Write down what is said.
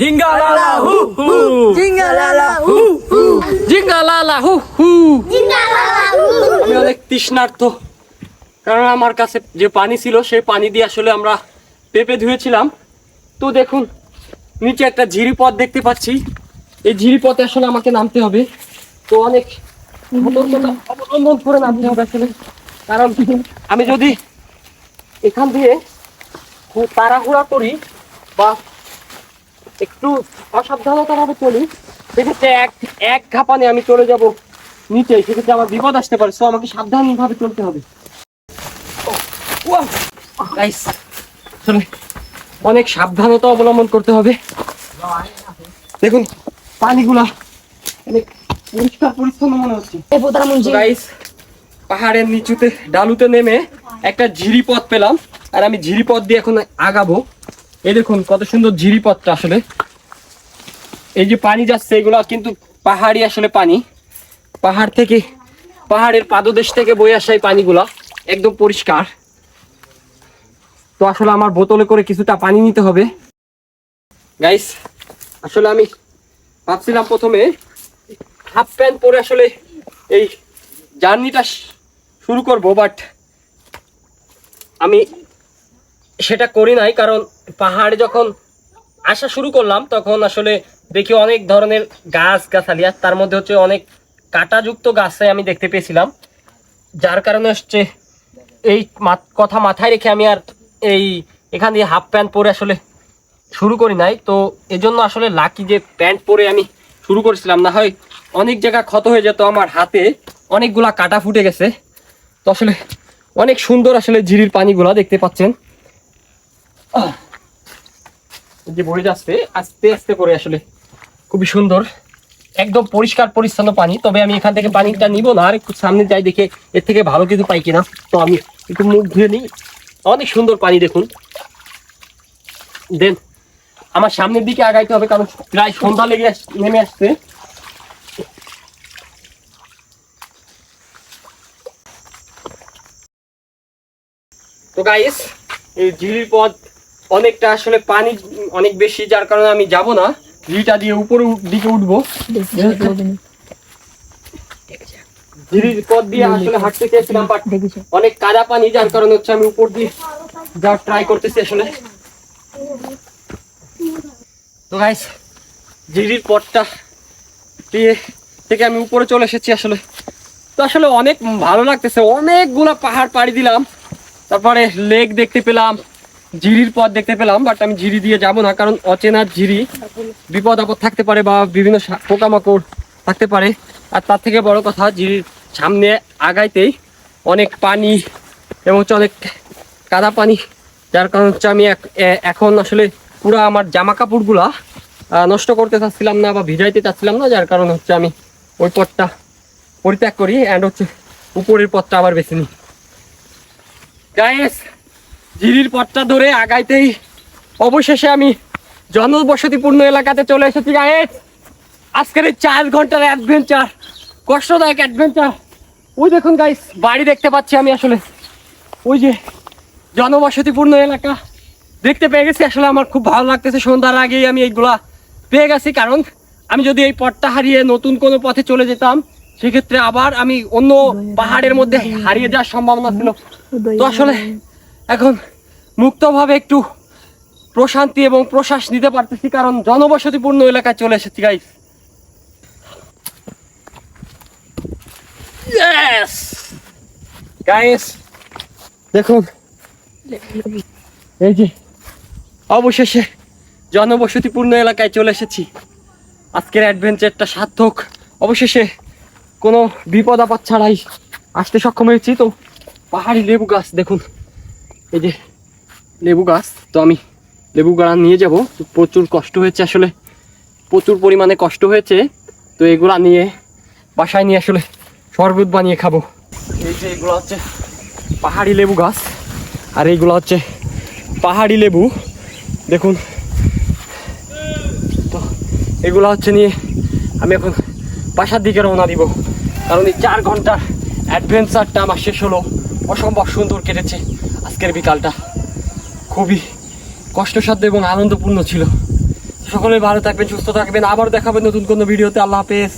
জিঙ্গালালা হু হু জিঙ্গালালা হু হু জিঙ্গালালা হু হু আমি অনেক তৃষ্ণার্ত কারণ আমার কাছে যে পানি ছিল সেই পানি দিয়ে আসলে আমরা পেঁপে ধুয়েছিলাম। তো দেখুন নিচে একটা ঝিরি পথ দেখতে পাচ্ছি। এই ঝিরি পথে আসলে আমাকে নামতে হবে। তো অনেক অবলম্বন করে নামতে হবে আসলে। কারণ আমি যদি এখান দিয়ে তাড়াহুড়া করি বা একটু অসাবধানতা ভাবে চলি। সেক্ষেত্রে এক এক ঘাপানে আমি চলে যাব নিচে সেক্ষেত্রে আমার বিপদ আসতে পারে। সো আমাকে সাবধান ভাবে চলতে হবে। অনেক সাবধানতা অবলম্বন করতে হবে। দেখুন পানিগুলা অনেক পরিষ্কার পরিচ্ছন্ন মনে হচ্ছে। পাহাড়ের নিচুতে ডালুতে নেমে একটা ঝিরি পথ পেলাম। আর আমি ঝিরি পথ দিয়ে এখন আগাবো। এই দেখুন, কত সুন্দর ঝিরি পথটা আসলে। এই যে পানি যাচ্ছে, এগুলো কিন্তু পাহাড়ি আসলে পানি। পাহাড় থেকে, পাহাড়ের পাদদেশ থেকে বয়ে আসা এই পানিগুলা একদম পরিষ্কার। তো আসলে আমার বোতলে করে কিছুটা পানি নিতে হবে। গাইস আসলে আমি ভাবছিলাম প্রথমে হাফ প্যান্ট পরে আসলে এই জার্নিটা শুরু করব বাট আমি সেটা করি নাই, কারণ পাহাড়ে যখন আসা শুরু করলাম, তখন আসলে দেখি অনেক ধরনের গাছ গাছালি, আর তার মধ্যে হচ্ছে অনেক কাঁটাযুক্ত গাছে আমি দেখতে পেয়েছিলাম। যার কারণে হচ্ছে এই কথা মাথায় রেখে আমি আর এই এখান দিয়ে হাফ প্যান্ট পরে আসলে শুরু করি নাই। তো এজন্য আসলে লাকি যে প্যান্ট পরে আমি শুরু করেছিলাম, না হয় অনেক জায়গা ক্ষত হয়ে যেত আমার হাতে, অনেকগুলা কাটা ফুটে গেছে। তো আসলে অনেক সুন্দর আসলে ঝিরির পানিগুলা দেখতে পাচ্ছেন। যে যাচ্ছে আস্তে আস্তে করে আসলে। খুবই সুন্দর। একদম পরিষ্কার, পরিচ্ছন্ন পানি। তবে আমি এখান থেকে পানিটা নিব না, আর একটু সামনে যাই দেখে এর থেকে ভালো কিছু পাই কিনা। তো আমি একটু মুখ ধুয়ে নিই। অনেক সুন্দর পানি দেখুন। দেন, আমার সামনের দিকে আগাইতে হবে, কারণ প্রায় সন্ধ্যা লেগে নেমে আসছে। তো গাইস এই ঝিরির পথ অনেকটা আসলে পানি অনেক বেশি যার কারণে আমি যাব না। ঝিরিটা দিয়ে উপরে দিকে উঠবো। ঝিরির পথ দিয়ে আসলে হাঁটতে চেয়েছিলাম বাট অনেক কাদা পানি যার কারণে হচ্ছে আমি উপর দিয়ে যা ট্রাই করতেছি আসলে। তো গাইস পথটা দিয়ে থেকে আমি উপরে চলে এসেছি আসলে। তো আসলে অনেক ভালো লাগতেছে অনেকগুলা পাহাড় পাড়ি দিলাম। তারপরে লেক দেখতে পেলাম। ঝিরির পথ দেখতে পেলাম বাট আমি ঝিরি দিয়ে যাব না, কারণ অচেনা ঝিরি বিপদ আপদ থাকতে পারে বা বিভিন্ন পোকামাকড় থাকতে পারে। আর তার থেকে বড় কথা ঝিরির সামনে আগাইতেই অনেক পানি এবং হচ্ছে অনেক কাদা পানি। যার কারণ হচ্ছে আমি এখন আসলে পুরো আমার জামা কাপড়গুলা নষ্ট করতে চাচ্ছিলাম না বা ভিজাইতে চাচ্ছিলাম না, যার কারণে হচ্ছে আমি ওই পথটা পরিত্যাগ করি অ্যান্ড হচ্ছে উপরের পথটা আবার বেছে নিই। ঝিরির পথটা ধরে আগাইতেই অবশেষে আমি জনবসতিপূর্ণ এলাকাতে চলে এসেছি গাইস আজকের এই চার ঘণ্টার অ্যাডভেঞ্চার কষ্টদায়ক অ্যাডভেঞ্চার ওই দেখুন গাইস, বাড়ি দেখতে পাচ্ছি আমি আসলে। ওই যে জনবসতিপূর্ণ এলাকা। দেখতে পেয়ে গেছি আসলে আমার খুব ভালো লাগতেছে। সন্ধ্যার আগেই আমি এইগুলা পেয়ে গেছি। কারণ আমি যদি এই পথটা হারিয়ে নতুন কোনো পথে চলে যেতাম, সেক্ষেত্রে আবার আমি অন্য পাহাড়ের মধ্যে হারিয়ে যাওয়ার সম্ভাবনা ছিল। তো আসলে এখন মুক্তভাবে একটু প্রশান্তি এবং প্রশ্বাস নিতে পারতেছি, কারণ জনবসতিপূর্ণ এলাকায় চলে এসেছি গাইস গাইস দেখুন, এই যে অবশেষে জনবসতিপূর্ণ এলাকায় চলে এসেছি। আজকের অ্যাডভেঞ্চারটা সার্থক। অবশেষে কোনো বিপদ আপদ ছাড়াই আসতে সক্ষম হয়েছি, তো পাহাড়ি লেবু গাছ, দেখুন। এই যে লেবু গাছ, তো আমি লেবু গাছ নিয়ে যাব। তো প্রচুর কষ্ট হয়েছে আসলে। প্রচুর পরিমাণে কষ্ট হয়েছে। তো এগুলা নিয়ে বাসায় নিয়ে আসলে শরবত বানিয়ে খাব। এই যে এগুলো হচ্ছে পাহাড়ি লেবু গাছ, আর এইগুলো হচ্ছে পাহাড়ি লেবু। দেখুন। তো এগুলো হচ্ছে নিয়ে আমি এখন বাসার দিকে রওনা দিব। কারণ এই চার ঘণ্টার অ্যাডভেঞ্চারটা আমার শেষ হলো। অসম্ভব সুন্দর কেটেছে আজকের বিকালটা। খুবই কষ্টসাধ্য এবং আনন্দপূর্ণ ছিল। সকলে ভালো থাকবেন, সুস্থ থাকবেন। আবার দেখাবেন নতুন কোনো ভিডিওতে। আল্লাহ হাফেজ।